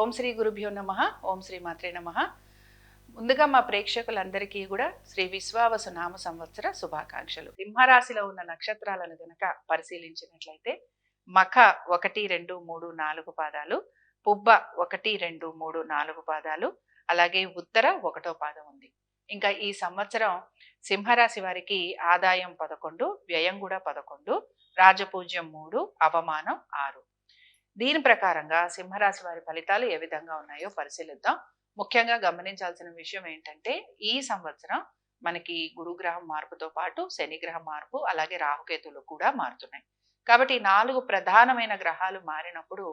ఓం శ్రీ గురుభ్యో నమ ఓం శ్రీ మాత్రే నమ. ముందుగా మా ప్రేక్షకులందరికీ కూడా శ్రీ విశ్వావసు నామ సంవత్సర శుభాకాంక్షలు. సింహరాశిలో ఉన్న నక్షత్రాలను గనక పరిశీలించినట్లయితే మఖ ఒకటి రెండు మూడు నాలుగు పాదాలు పుబ్బ ఒకటి రెండు మూడు నాలుగు పాదాలు అలాగే ఉత్తర ఒకటో పాదం ఉంది. ఇంకా ఈ సంవత్సరం సింహరాశి వారికి ఆదాయం పదకొండు వ్యయం కూడా పదకొండు రాజపూజ్యం మూడు అవమానం ఆరు. దీని ప్రకారంగా సింహరాశి వారి ఫలితాలు ఏ విధంగా ఉన్నాయో పరిశీలిద్దాం. ముఖ్యంగా గమనించాల్సిన విషయం ఏంటంటే ఈ సంవత్సరం మనకి గురుగ్రహం మార్పుతో పాటు శనిగ్రహం మార్పు అలాగే రాహుకేతులు కూడా మారుతున్నాయి. కాబట్టి నాలుగు ప్రధానమైన గ్రహాలు మారినప్పుడు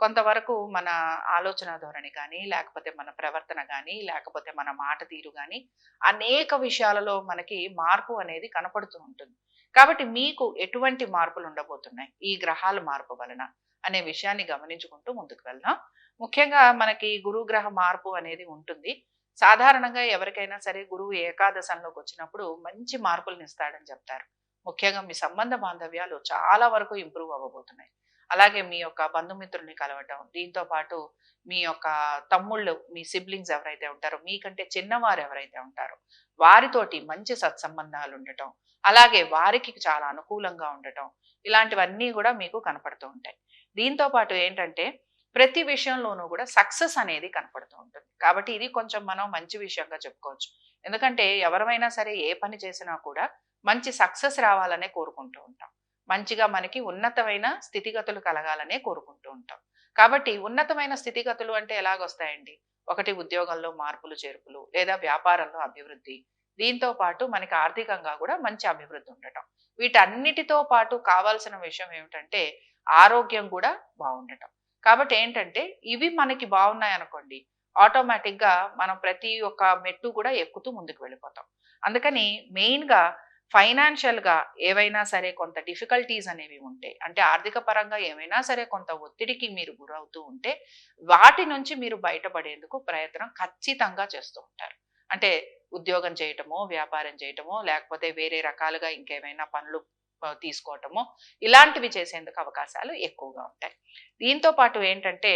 కొంతవరకు మన ఆలోచన ధోరణి కానీ లేకపోతే మన ప్రవర్తన కానీ లేకపోతే మన మాట తీరు కానీ అనేక విషయాలలో మనకి మార్పు అనేది కనపడుతూ ఉంటుంది. కాబట్టి మీకు ఎటువంటి మార్పులు ఉండబోతున్నాయి? ఈ గ్రహాల మార్పు వలన. అనే విషయాన్ని గమనించుకుంటూ ముందుకు వెళ్దాం. ముఖ్యంగా మనకి గురుగ్రహ మార్పు అనేది ఉంటుంది. సాధారణంగా ఎవరికైనా సరే గురువు ఏకాదశంలోకి వచ్చినప్పుడు మంచి మార్పులను ఇస్తాడని చెప్తారు. ముఖ్యంగా మీ సంబంధ బాంధవ్యాలు చాలా వరకు ఇంప్రూవ్ అవ్వబోతున్నాయి. అలాగే మీ యొక్క బంధుమిత్రుల్ని కలవటం దీంతో పాటు మీ యొక్క తమ్ముళ్ళు మీ సిబ్లింగ్స్ ఎవరైతే ఉంటారో మీకంటే చిన్నవారు ఎవరైతే ఉంటారో వారితోటి మంచి సత్సంబంధాలు ఉండటం అలాగే వారికి చాలా అనుకూలంగా ఉండటం ఇలాంటివన్నీ కూడా మీకు కనపడుతూ ఉంటాయి. దీంతో పాటు ఏంటంటే ప్రతి విషయంలోనూ కూడా సక్సెస్ అనేది కనపడుతూ ఉంటుంది. కాబట్టి ఇది కొంచెం మనం మంచి విషయంగా చెప్పుకోవచ్చు. ఎందుకంటే ఎవరమైనా సరే ఏ పని చేసినా కూడా మంచి సక్సెస్ రావాలనే కోరుకుంటూ ఉంటాం. మంచిగా మనకి ఉన్నతమైన స్థితిగతులు కలగాలనే కోరుకుంటూ ఉంటాం. కాబట్టి ఉన్నతమైన స్థితిగతులు అంటే ఎలాగొస్తాయండి? ఒకటి ఉద్యోగంలో మార్పులు చేర్పులు లేదా వ్యాపారంలో అభివృద్ధి. దీంతో పాటు మనకి ఆర్థికంగా కూడా మంచి అభివృద్ధి ఉండటం. వీటన్నిటితో పాటు కావాల్సిన విషయం ఏమిటంటే ఆరోగ్యం కూడా బాగుండటం. కాబట్టి ఏంటంటే ఇవి మనకి బాగున్నాయి అనుకోండి ఆటోమేటిక్గా మనం ప్రతి ఒక్క మెట్టు కూడా ఎక్కుతూ ముందుకు వెళ్ళిపోతాం. అందుకని మెయిన్గా ఫైనాన్షియల్గా ఏవైనా సరే కొంత డిఫికల్టీస్ అనేవి ఉంటే అంటే ఆర్థిక పరంగా ఏమైనా సరే కొంత ఒత్తిడికి మీరు గురవుతూ ఉంటే వాటి నుంచి మీరు బయటపడేందుకు ప్రయత్నం ఖచ్చితంగా చేస్తూ ఉంటారు. అంటే ఉద్యోగం చేయటమో వ్యాపారం చేయటమో లేకపోతే వేరే రకాలుగా ఇంకేమైనా పనులు తీసుకోవటమో. ఇలాంటివి చేసేందుకు అవకాశాలు ఎక్కువగా ఉంటాయి. దీంతో పాటు ఏంటంటే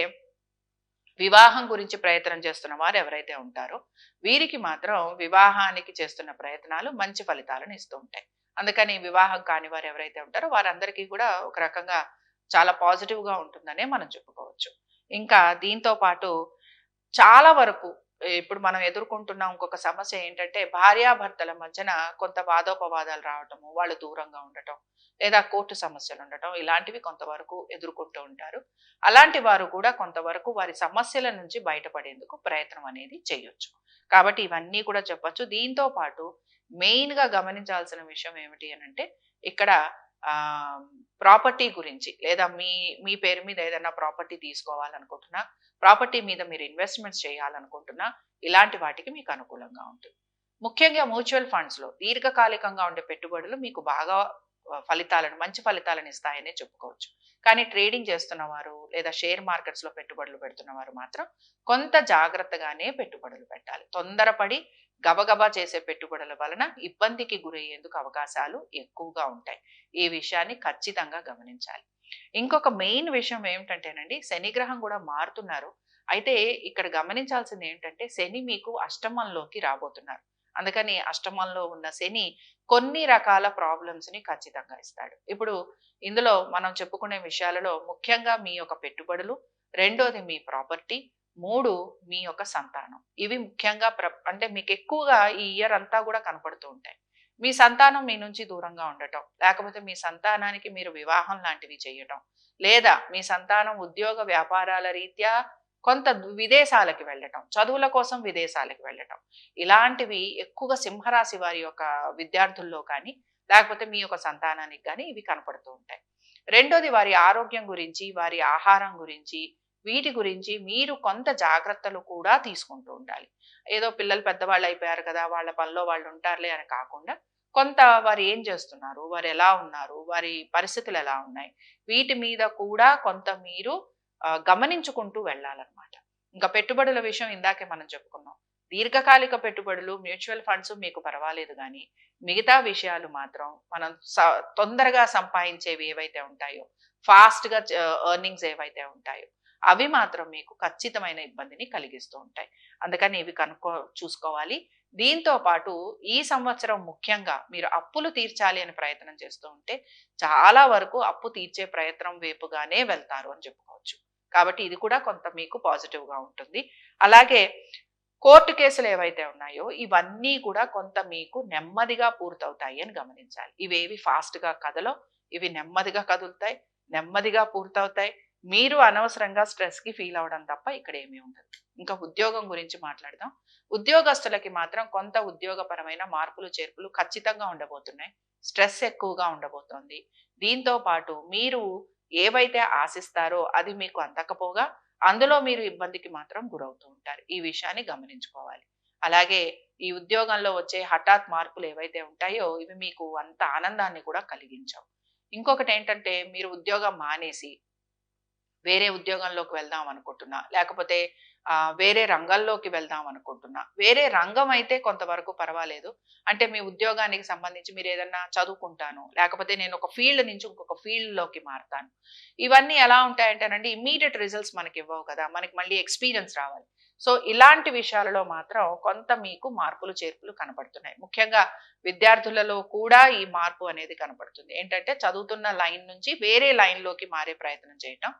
వివాహం గురించి ప్రయత్నం చేస్తున్న వారు ఎవరైతే ఉంటారో వీరికి మాత్రం వివాహానికి చేస్తున్న ప్రయత్నాలు మంచి ఫలితాలను ఇస్తూ ఉంటాయి. అందుకని వివాహం కాని వారు ఎవరైతే ఉంటారో వారందరికీ కూడా ఒక రకంగా చాలా పాజిటివ్గా ఉంటుందనే మనం చెప్పుకోవచ్చు. ఇంకా దీంతో పాటు చాలా వరకు ఇప్పుడు మనం ఎదుర్కొంటున్న ఇంకొక సమస్య ఏంటంటే భార్యాభర్తల మధ్యన కొంత వాదోపవాదాలు రావటము వాళ్ళు దూరంగా ఉండటం లేదా కోర్టు సమస్యలు ఉండటం ఇలాంటివి కొంతవరకు ఎదుర్కొంటూ ఉంటారు. అలాంటి వారు కూడా కొంతవరకు వారి సమస్యల నుంచి బయటపడేందుకు ప్రయత్నం అనేది చేయొచ్చు. కాబట్టి ఇవన్నీ కూడా చెప్పొచ్చు. దీంతో పాటు మెయిన్గా గమనించాల్సిన విషయం ఏమిటి అని అంటే ఇక్కడ ప్రాపర్టీ గురించి లేదా మీ మీ పేరు మీద ఏదైనా ప్రాపర్టీ తీసుకోవాలనుకుంటున్నా ప్రాపర్టీ మీద మీరు ఇన్వెస్ట్మెంట్స్ చేయాలనుకుంటున్నా ఇలాంటి వాటికి మీకు అనుకూలంగా ఉంటుంది. ముఖ్యంగా మ్యూచువల్ ఫండ్స్లో దీర్ఘకాలికంగా ఉండే పెట్టుబడులు మీకు బాగా ఫలితాలను మంచి ఫలితాలను ఇస్తాయనే చెప్పుకోవచ్చు. కానీ ట్రేడింగ్ చేస్తున్న వారు లేదా షేర్ మార్కెట్స్లో పెట్టుబడులు పెడుతున్న వారు మాత్రం కొంత జాగ్రత్తగానే పెట్టుబడులు పెట్టాలి. తొందరపడి గబగబా చేసే పెట్టుబడుల వలన ఇబ్బందికి గురయ్యేందుకు అవకాశాలు ఎక్కువగా ఉంటాయి. ఈ విషయాన్ని ఖచ్చితంగా గమనించాలి. ఇంకొక మెయిన్ విషయం ఏమిటంటేనండి శనిగ్రహం కూడా మారుతున్నారు. అయితే ఇక్కడ గమనించాల్సింది ఏంటంటే శని మీకు అష్టమంలోకి రాబోతున్నారు. అందుకని అష్టమంలో ఉన్న శని కొన్ని రకాల ప్రాబ్లమ్స్ని ఖచ్చితంగా ఇస్తాడు. ఇప్పుడు ఇందులో మనం చెప్పుకునే విషయాలలో ముఖ్యంగా మీ యొక్క పెట్టుబడులు రెండోది మీ ప్రాపర్టీ మూడు మీ యొక్క సంతానం. ఇవి ముఖ్యంగా ప్ర అంటే మీకు ఎక్కువగా ఈ ఇయర్ అంతా కూడా కనపడుతూ ఉంటాయి. మీ సంతానం మీ నుంచి దూరంగా ఉండటం లేకపోతే మీ సంతానానికి మీరు వివాహం లాంటివి చేయటం లేదా మీ సంతానం ఉద్యోగ వ్యాపారాల రీత్యా కొంత విదేశాలకి వెళ్ళటం చదువుల కోసం విదేశాలకు వెళ్ళటం. ఇలాంటివి ఎక్కువగా సింహరాశి వారి యొక్క విద్యార్థుల్లో కానీ లేకపోతే మీ యొక్క సంతానానికి కానీ ఇవి కనపడుతూ ఉంటాయి. రెండోది వారి ఆరోగ్యం గురించి వారి ఆహారం గురించి వీటి గురించి మీరు కొంత జాగ్రత్తలు కూడా తీసుకుంటూ ఉండాలి. ఏదో పిల్లలు పెద్దవాళ్ళు అయిపోయారు కదా వాళ్ళ పనిలో వాళ్ళు ఉంటారులే అని కాకుండా కొంత వారు ఏం చేస్తున్నారు? వారు ఎలా ఉన్నారు? వారి పరిస్థితులు ఎలా ఉన్నాయి? వీటి మీద కూడా కొంత మీరు గమనించుకుంటూ వెళ్ళాలన్నమాట. ఇంకా పెట్టుబడుల విషయం ఇందాకే మనం చెప్పుకున్నాం. దీర్ఘకాలిక పెట్టుబడులు మ్యూచువల్ ఫండ్స్ మీకు పర్వాలేదు కానీ మిగతా విషయాలు మాత్రం మనం స- తొందరగా సంపాదించేవి ఏవైతే ఉంటాయో ఫాస్ట్గా ఎర్నింగ్స్ ఏవైతే ఉంటాయో అవి మాత్రం మీకు ఖచ్చితమైన ఇబ్బందిని కలిగిస్తూ ఉంటాయి. అందుకని ఇవి కనుక్కో చూసుకోవాలి. దీంతో పాటు ఈ సంవత్సరం ముఖ్యంగా మీరు అప్పులు తీర్చాలి అని ప్రయత్నం చేస్తూ ఉంటే చాలా వరకు అప్పు తీర్చే ప్రయత్నం వైపుగానే వెళ్తారు అని చెప్పుకోవచ్చు. కాబట్టి ఇది కూడా కొంత మీకు పాజిటివ్గా ఉంటుంది. అలాగే కోర్టు కేసులు ఏవైతే ఉన్నాయో ఇవన్నీ కూడా కొంత మీకు నెమ్మదిగా పూర్తవుతాయి అని గమనించాలి. ఇవేవి ఫాస్ట్గా కదలో ఇవి నెమ్మదిగా కదులుతాయి నెమ్మదిగా పూర్తవుతాయి. మీరు అనవసరంగా స్ట్రెస్కి ఫీల్ అవడం తప్ప ఇక్కడ ఏమీ ఉండదు. ఇంకా ఉద్యోగం గురించి మాట్లాడదాం. ఉద్యోగస్తులకి మాత్రం కొంత ఉద్యోగపరమైన మార్పులు చేర్పులు ఖచ్చితంగా ఉండబోతున్నాయి. స్ట్రెస్ ఎక్కువగా ఉండబోతోంది. దీంతో పాటు మీరు ఏవైతే ఆశిస్తారో అది మీకు అందకపోగా అందులో మీరు ఇబ్బందికి మాత్రం గురవుతూ ఉంటారు. ఈ విషయాన్ని గమనించుకోవాలి. అలాగే ఈ ఉద్యోగంలో వచ్చే హఠాత్ మార్పులు ఏవైతే ఉంటాయో ఇవి మీకు అంత ఆనందాన్ని కూడా కలిగించవు. ఇంకొకటి ఏంటంటే మీరు ఉద్యోగం మానేసి వేరే ఉద్యోగంలోకి వెళ్దాం అనుకుంటున్నా లేకపోతే వేరే రంగంలోకి వెళ్దాం అనుకుంటున్నా. వేరే రంగం అయితే కొంతవరకు పర్వాలేదు. అంటే మీ ఉద్యోగానికి సంబంధించి మీరు ఏదన్నా చదువుకుంటాను లేకపోతే నేను ఒక ఫీల్డ్ నుంచి ఇంకొక ఫీల్డ్లోకి మారుతాను. ఇవన్నీ ఎలా ఉంటాయంటేనండి ఇమీడియట్ రిజల్ట్స్ మనకి ఇవ్వవు కదా మనకి మళ్ళీ ఎక్స్పీరియన్స్ రావాలి. సో ఇలాంటి విషయాలలో మాత్రం కొంత మీకు మార్పులు చేర్పులు కనపడుతున్నాయి ముఖ్యంగా విద్యార్థులలో కూడా ఈ మార్పు అనేది కనపడుతుంది ఏంటంటే చదువుతున్న లైన్ నుంచి వేరే లైన్లోకి మారే ప్రయత్నం చేయటం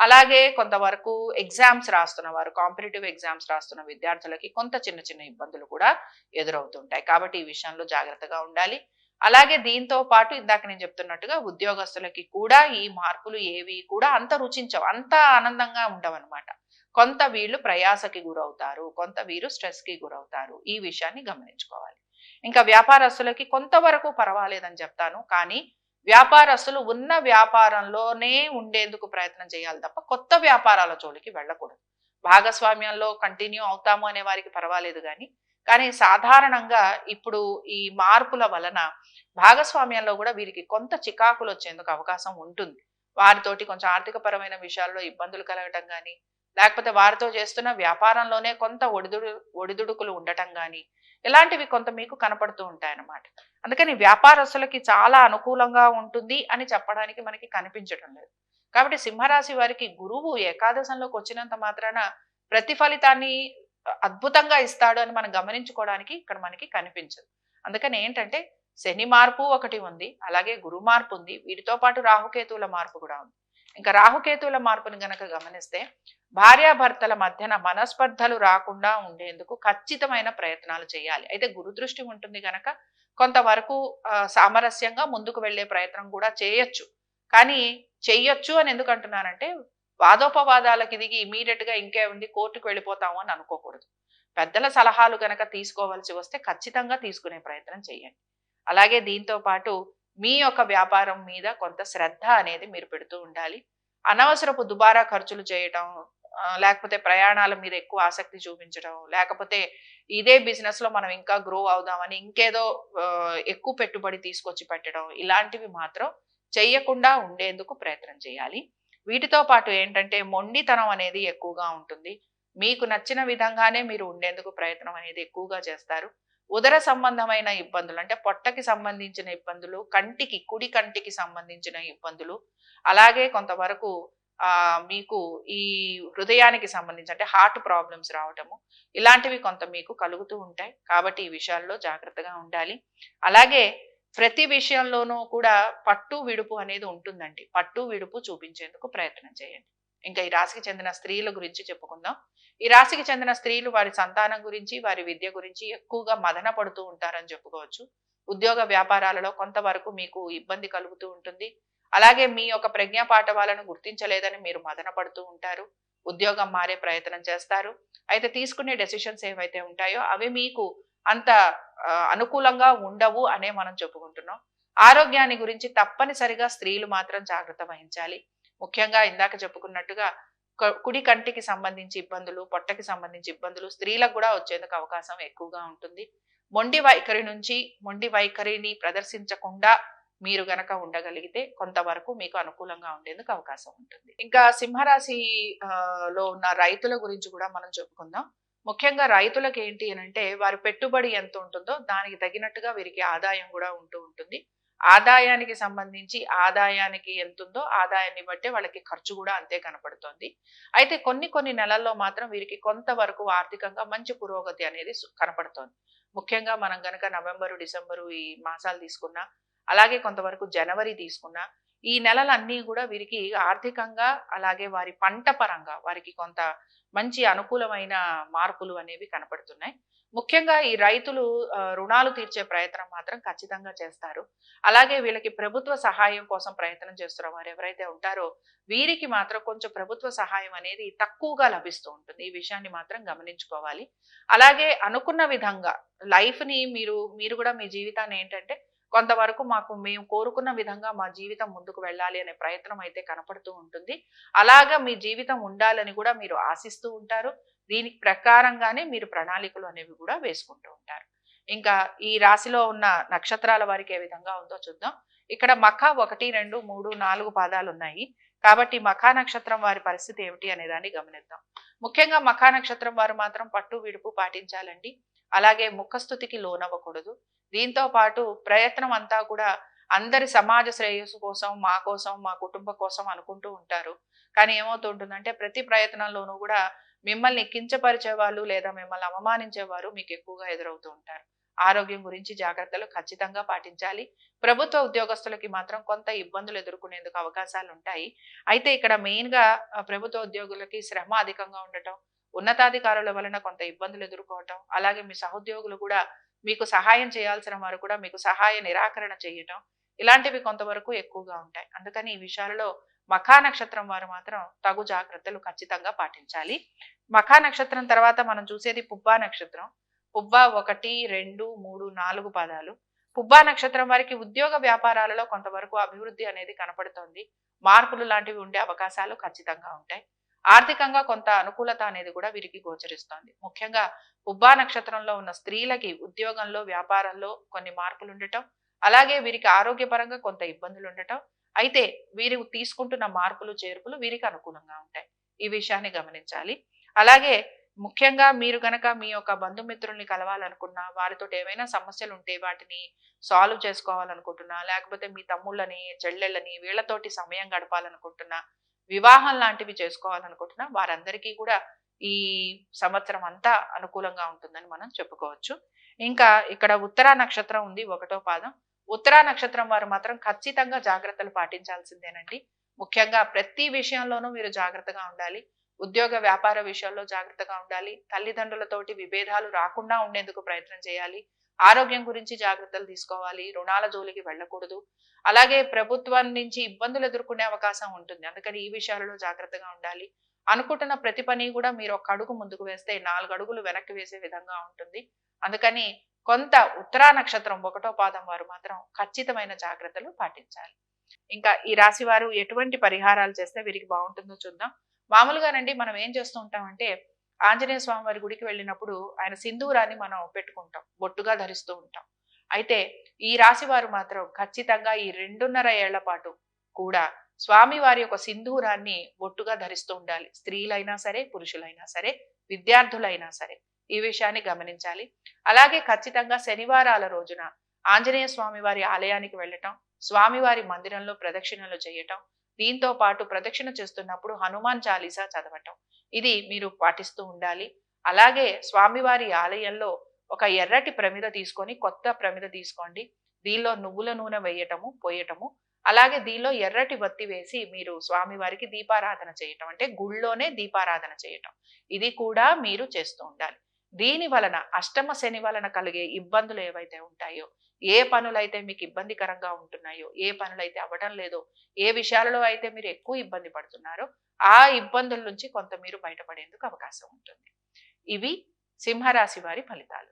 అలాగే కొంతవరకు ఎగ్జామ్స్ రాస్తున్న వారు కాంపిటేటివ్ ఎగ్జామ్స్ రాస్తున్న విద్యార్థులకి కొంత చిన్న చిన్న ఇబ్బందులు కూడా ఎదురవుతుంటాయి. కాబట్టి ఈ విషయంలో జాగ్రత్తగా ఉండాలి. అలాగే దీంతో పాటు ఇందాక నేను చెప్తున్నట్టుగా ఉద్యోగస్తులకి కూడా ఈ మార్పులు ఏవి కూడా అంత రుచించవు అంత ఆనందంగా ఉండవన్నమాట. కొంత వీళ్ళు ప్రయాసకి గురవుతారు కొంత వీరు స్ట్రెస్కి గురవుతారు. ఈ విషయాన్ని గమనించుకోవాలి. ఇంకా వ్యాపారస్తులకి కొంతవరకు పర్వాలేదని చెప్తాను. కానీ వ్యాపారస్తులు ఉన్న వ్యాపారంలోనే ఉండేందుకు ప్రయత్నం చేయాలి తప్ప కొత్త వ్యాపారాల జోలికి వెళ్ళకూడదు. భాగస్వామ్యంలో కంటిన్యూ అవుతాము అనే వారికి పర్వాలేదు కానీ కానీ సాధారణంగా ఇప్పుడు ఈ మార్పుల వలన భాగస్వామ్యంలో కూడా వీరికి కొంత చికాకులు వచ్చేందుకు అవకాశం ఉంటుంది. వారితోటి కొంచెం ఆర్థికపరమైన విషయాల్లో ఇబ్బందులు కలగటం కానీ లేకపోతే వారితో చేస్తున్న వ్యాపారంలోనే కొంత ఒడిదుడు ఒడిదుడుకులు ఉండటం కానీ ఇలాంటివి కొంత మీకు కనపడుతూ ఉంటాయన్నమాట. అందుకని వ్యాపారస్తులకి చాలా అనుకూలంగా ఉంటుంది అని చెప్పడానికి మనకి కనిపించడం లేదు. కాబట్టి సింహరాశి వారికి గురువు ఏకాదశంలోకి వచ్చినంత మాత్రాన ప్రతిఫలితాన్ని అద్భుతంగా ఇస్తాడు అని మనం గమనించుకోవడానికి ఇక్కడ మనకి కనిపించదు. అందుకని ఏంటంటే శని మార్పు ఒకటి ఉంది అలాగే గురు మార్పు ఉంది వీటితో పాటు రాహుకేతువుల మార్పు కూడా ఉంది. ఇంకా రాహుకేతువుల మార్పుని గనక గమనిస్తే భార్యాభర్తల మధ్యన మనస్పర్ధలు రాకుండా ఉండేందుకు ఖచ్చితమైన ప్రయత్నాలు చేయాలి. అయితే గురుదృష్టి ఉంటుంది కనుక కొంతవరకు సామరస్యంగా ముందుకు వెళ్ళే ప్రయత్నం కూడా చేయొచ్చు. కానీ చెయ్యొచ్చు అని ఎందుకు అంటున్నానంటే వాదోపవాదాలకి దిగి ఇమీడియట్గా ఇంకే ఉంది కోర్టుకు వెళ్ళిపోతాము అని అనుకోకూడదు. పెద్దల సలహాలు గనక తీసుకోవాల్సి వస్తే ఖచ్చితంగా తీసుకునే ప్రయత్నం చేయండి అలాగే దీంతో పాటు మీ యొక్క వ్యాపారం మీద కొంత శ్రద్ధ అనేది మీరు పెడుతూ ఉండాలి. అనవసరపు దుబారా ఖర్చులు చేయటం లేకపోతే ప్రయాణాల మీద ఎక్కువ ఆసక్తి చూపించడం లేకపోతే ఇదే బిజినెస్లో మనం ఇంకా గ్రో అవుదామని ఇంకేదో ఎక్కువ పెట్టుబడి తీసుకొచ్చి పెట్టడం ఇలాంటివి మాత్రం చెయ్యకుండా ఉండేందుకు ప్రయత్నం చేయాలి. వీటితో పాటు ఏంటంటే మొండితనం అనేది ఎక్కువగా ఉంటుంది. మీకు నచ్చిన విధంగానే మీరు ఉండేందుకు ప్రయత్నం అనేది ఎక్కువగా చేస్తారు. ఉదర సంబంధమైన ఇబ్బందులు అంటే పొట్టకి సంబంధించిన ఇబ్బందులు కంటికి కుడి కంటికి సంబంధించిన ఇబ్బందులు అలాగే కొంతవరకు మీకు ఈ హృదయానికి సంబంధించి అంటే హార్ట్ ప్రాబ్లమ్స్ రావటము ఇలాంటివి కొంత మీకు కలుగుతూ ఉంటాయి. కాబట్టి ఈ విషయాల్లో జాగ్రత్తగా ఉండాలి. అలాగే ప్రతి విషయంలోనూ కూడా పట్టు విడుపు అనేది ఉంటుందండి. పట్టు విడుపు చూపించేందుకు ప్రయత్నం చేయండి. ఇంకా ఈ రాశికి చెందిన స్త్రీల గురించి చెప్పుకుందాం. ఈ రాశికి చెందిన స్త్రీలు వారి సంతానం గురించి వారి విద్య గురించి ఎక్కువగా మదన పడుతూ ఉంటారని చెప్పుకోవచ్చు. ఉద్యోగ వ్యాపారాలలో కొంతవరకు మీకు ఇబ్బంది కలుగుతూ ఉంటుంది. అలాగే మీ యొక్క ప్రజ్ఞా పాఠవాలను గుర్తించలేదని మీరు మదనపడుతూ ఉంటారు. ఉద్యోగం మారే ప్రయత్నం చేస్తారు. అయితే తీసుకునే డెసిషన్స్ ఏవైతే ఉంటాయో అవి మీకు అంత అనుకూలంగా ఉండవు అనే మనం చెప్పుకుంటున్నాం. ఆరోగ్యాన్ని గురించి తప్పనిసరిగా స్త్రీలు మాత్రం జాగ్రత్త వహించాలి. ముఖ్యంగా ఇందాక చెప్పుకున్నట్టుగా కుడి కంటికి సంబంధించి ఇబ్బందులు పొట్టకి సంబంధించి ఇబ్బందులు స్త్రీలకు కూడా వచ్చేందుకు అవకాశం ఎక్కువగా ఉంటుంది. మొండి వైఖరి నుంచి మొండి వైఖరిని ప్రదర్శించకుండా మీరు గనక ఉండగలిగితే కొంతవరకు మీకు అనుకూలంగా ఉండేందుకు అవకాశం ఉంటుంది. ఇంకా సింహరాశి లో ఉన్న రైతుల గురించి కూడా మనం చెప్పుకుందాం. ముఖ్యంగా రైతులకు ఏంటి అని అంటే వారి పెట్టుబడి ఎంత ఉంటుందో దానికి తగినట్టుగా వీరికి ఆదాయం కూడా ఉంటూ ఉంటుంది. ఆదాయానికి సంబంధించి ఆదాయానికి ఎంత ఉందో ఆదాయాన్ని బట్టే వాళ్ళకి ఖర్చు కూడా అంతే కనపడుతోంది. అయితే కొన్ని కొన్ని నెలల్లో మాత్రం వీరికి కొంతవరకు ఆర్థికంగా మంచి పురోగతి అనేది కనపడుతోంది. ముఖ్యంగా మనం గనక నవంబరు డిసెంబరు ఈ మాసాలు తీసుకున్నా అలాగే కొంతవరకు జనవరి తీసుకున్నా ఈ నెలలన్నీ కూడా వీరికి ఆర్థికంగా అలాగే వారి పంట పరంగా వారికి కొంత మంచి అనుకూలమైన మార్పులు అనేవి కనపడుతున్నాయి. ముఖ్యంగా ఈ రైతులు రుణాలు తీర్చే ప్రయత్నం మాత్రం ఖచ్చితంగా చేస్తారు. అలాగే వీళ్ళకి ప్రభుత్వ సహాయం కోసం ప్రయత్నం చేస్తున్న వారు ఎవరైతే ఉంటారో వీరికి మాత్రం కొంచెం ప్రభుత్వ సహాయం అనేది తక్కువగా లభిస్తూ ఉంటుంది. ఈ విషయాన్ని మాత్రం గమనించుకోవాలి. అలాగే అనుకున్న విధంగా లైఫ్ని మీరు మీరు కూడా మీ జీవితాన్ని ఏంటంటే కొంతవరకు మాకు మేము కోరుకున్న విధంగా మా జీవితం ముందుకు వెళ్ళాలి అనే ప్రయత్నం అయితే కనపడుతూ ఉంటుంది. అలాగా మీ జీవితం ఉండాలని కూడా మీరు ఆశిస్తూ ఉంటారు. దీనికి ప్రకారంగానే మీరు ప్రణాళికలు అనేవి కూడా వేసుకుంటూ ఉంటారు. ఇంకా ఈ రాశిలో ఉన్న నక్షత్రాల వారికి ఏ విధంగా ఉందో చూద్దాం. ఇక్కడ మఖ ఒకటి రెండు మూడు నాలుగు పాదాలు ఉన్నాయి. కాబట్టి మఖా నక్షత్రం వారి పరిస్థితి ఏమిటి అనేదాన్ని గమనిద్దాం. ముఖ్యంగా మఖా నక్షత్రం వారు మాత్రం పట్టు విడుపు పాటించాలండి. అలాగే ముఖస్థుతికి లోనవ్వకూడదు. దీంతో పాటు ప్రయత్నం అంతా కూడా అందరి సమాజ శ్రేయస్సు కోసం మా కోసం మా కుటుంబ కోసం అనుకుంటూ ఉంటారు. కానీ ఏమవుతుంటుందంటే ప్రతి ప్రయత్నంలోనూ కూడా మిమ్మల్ని కించపరిచే వాళ్ళు లేదా మిమ్మల్ని అవమానించేవారు మీకు ఎక్కువగా ఎదురవుతూ ఉంటారు. ఆరోగ్యం గురించి జాగ్రత్తలు ఖచ్చితంగా పాటించాలి. ప్రభుత్వ ఉద్యోగస్తులకి మాత్రం కొంత ఇబ్బందులు ఎదుర్కొనేందుకు అవకాశాలు ఉంటాయి అయితే ఇక్కడ మెయిన్గా ప్రభుత్వ ఉద్యోగులకి శ్రమ అధికంగా ఉండటం ఉన్నతాధికారుల వలన కొంత ఇబ్బందులు ఎదుర్కోవటం అలాగే మీ సహోద్యోగులు కూడా మీకు సహాయం చేయాల్సిన వారు కూడా మీకు సహాయ నిరాకరణ చేయటం ఇలాంటివి కొంతవరకు ఎక్కువగా ఉంటాయి. అందుకని ఈ విషయాలలో మఖా నక్షత్రం వారు మాత్రం తగు జాగ్రత్తలు ఖచ్చితంగా పాటించాలి. మఖా నక్షత్రం తర్వాత మనం చూసేది పుబ్బా నక్షత్రం. పుబ్బా ఒకటి రెండు మూడు నాలుగు పదాలు. పుబ్బా నక్షత్రం వారికి ఉద్యోగ వ్యాపారాలలో కొంతవరకు అభివృద్ధి అనేది కనపడుతోంది. మార్పులు లాంటివి ఉండే అవకాశాలు ఖచ్చితంగా ఉంటాయి. ఆర్థికంగా కొంత అనుకూలత అనేది కూడా వీరికి గోచరిస్తోంది. ముఖ్యంగా ఉబ్బా నక్షత్రంలో ఉన్న స్త్రీలకి ఉద్యోగంలో వ్యాపారంలో కొన్ని మార్పులు ఉండటం అలాగే వీరికి ఆరోగ్యపరంగా కొంత ఇబ్బందులు ఉండటం అయితే వీరు తీసుకుంటున్న మార్పులు చేర్పులు వీరికి అనుకూలంగా ఉంటాయి. ఈ విషయాన్ని గమనించాలి. అలాగే ముఖ్యంగా మీరు గనక మీ యొక్క బంధుమిత్రుల్ని కలవాలనుకున్నా వారితో ఏమైనా సమస్యలు ఉంటే వాటిని సాల్వ్ చేసుకోవాలనుకుంటున్నా లేకపోతే మీ తమ్ముళ్ళని చెల్లెళ్ళని వీళ్ళతోటి సమయం గడపాలనుకుంటున్నా వివాహం లాంటివి చేసుకోవాలనుకుంటున్నా వారందరికీ కూడా ఈ సంవత్సరం అంతా అనుకూలంగా ఉంటుందని మనం చెప్పుకోవచ్చు. ఇంకా ఇక్కడ ఉత్తరా నక్షత్రం ఉంది ఒకటో పాదం. ఉత్తరా నక్షత్రం వారు మాత్రం ఖచ్చితంగా జాగ్రత్తలు పాటించాల్సిందేనండి. ముఖ్యంగా ప్రతి విషయంలోనూ మీరు జాగ్రత్తగా ఉండాలి. ఉద్యోగ వ్యాపార విషయాల్లో జాగ్రత్తగా ఉండాలి. తల్లిదండ్రులతోటి విభేదాలు రాకుండా ఉండేందుకు ప్రయత్నం చేయాలి. ఆరోగ్యం గురించి జాగ్రత్తలు తీసుకోవాలి రుణాల జోలికి వెళ్ళకూడదు. అలాగే ప్రభుత్వం నుంచి ఇబ్బందులు ఎదుర్కొనే అవకాశం ఉంటుంది. అందుకని ఈ విషయాలలో జాగ్రత్తగా ఉండాలి. అనుకుంటున్న ప్రతి పని కూడా మీరు ఒక అడుగు ముందుకు వేస్తే నాలుగు అడుగులు వెనక్కి వేసే విధంగా ఉంటుంది. అందుకని కొంత ఉత్తరా నక్షత్రం ఒకటో పాదం వారు మాత్రం ఖచ్చితమైన జాగ్రత్తలు పాటించాలి. ఇంకా ఈ రాశి వారు ఎటువంటి పరిహారాలు చేస్తే వీరికి బాగుంటుందో చూద్దాం. మామూలుగానండి మనం ఏం చేస్తూ ఉంటామంటే ఆంజనేయ స్వామి వారి గుడికి వెళ్ళినప్పుడు ఆయన సింధూరాన్ని మనం పెట్టుకుంటాం బొట్టుగా ధరిస్తూ ఉంటాం. అయితే ఈ రాశి వారు మాత్రం ఖచ్చితంగా ఈ రెండున్నర ఏళ్ళ పాటు కూడా స్వామి వారి యొక్క సింధూరాన్ని బొట్టుగా ధరిస్తూ ఉండాలి. స్త్రీలైనా సరే పురుషులైనా సరే విద్యార్థులైనా సరే ఈ విషయాన్ని గమనించాలి. అలాగే ఖచ్చితంగా శనివారాల రోజున ఆంజనేయ స్వామి వారి ఆలయానికి వెళ్ళటం స్వామివారి మందిరంలో ప్రదక్షిణలు చేయటం దీంతో పాటు ప్రదక్షిణ చేస్తున్నప్పుడు హనుమాన్ చాలీసా చదవటం. ఇది మీరు పాటిస్తూ ఉండాలి. అలాగే స్వామివారి ఆలయంలో ఒక ఎర్రటి ప్రమిద తీసుకొని కొత్త ప్రమిద తీసుకోండి. దీనిలో నువ్వుల నూనె వేయటము పోయటము. అలాగే దీనిలో ఎర్రటి వత్తి వేసి మీరు స్వామివారికి దీపారాధన చేయటం. అంటే గుళ్ళోనే దీపారాధన చేయటం. ఇది కూడా మీరు చేస్తూ ఉండాలి. దీని వలన అష్టమ శని వలన కలిగే ఇబ్బందులు ఏవైతే ఉంటాయో ఏ పనులైతే మీకు ఇబ్బందికరంగా ఉంటున్నాయో ఏ పనులైతే అవ్వడం లేదో ఏ విషయాలలో అయితే మీరు ఎక్కువ ఇబ్బంది పడుతున్నారో ఆ ఇబ్బందుల నుంచి కొంత మీరు బయటపడేందుకు అవకాశం ఉంటుంది. ఇవి సింహరాశి వారి ఫలితాలు.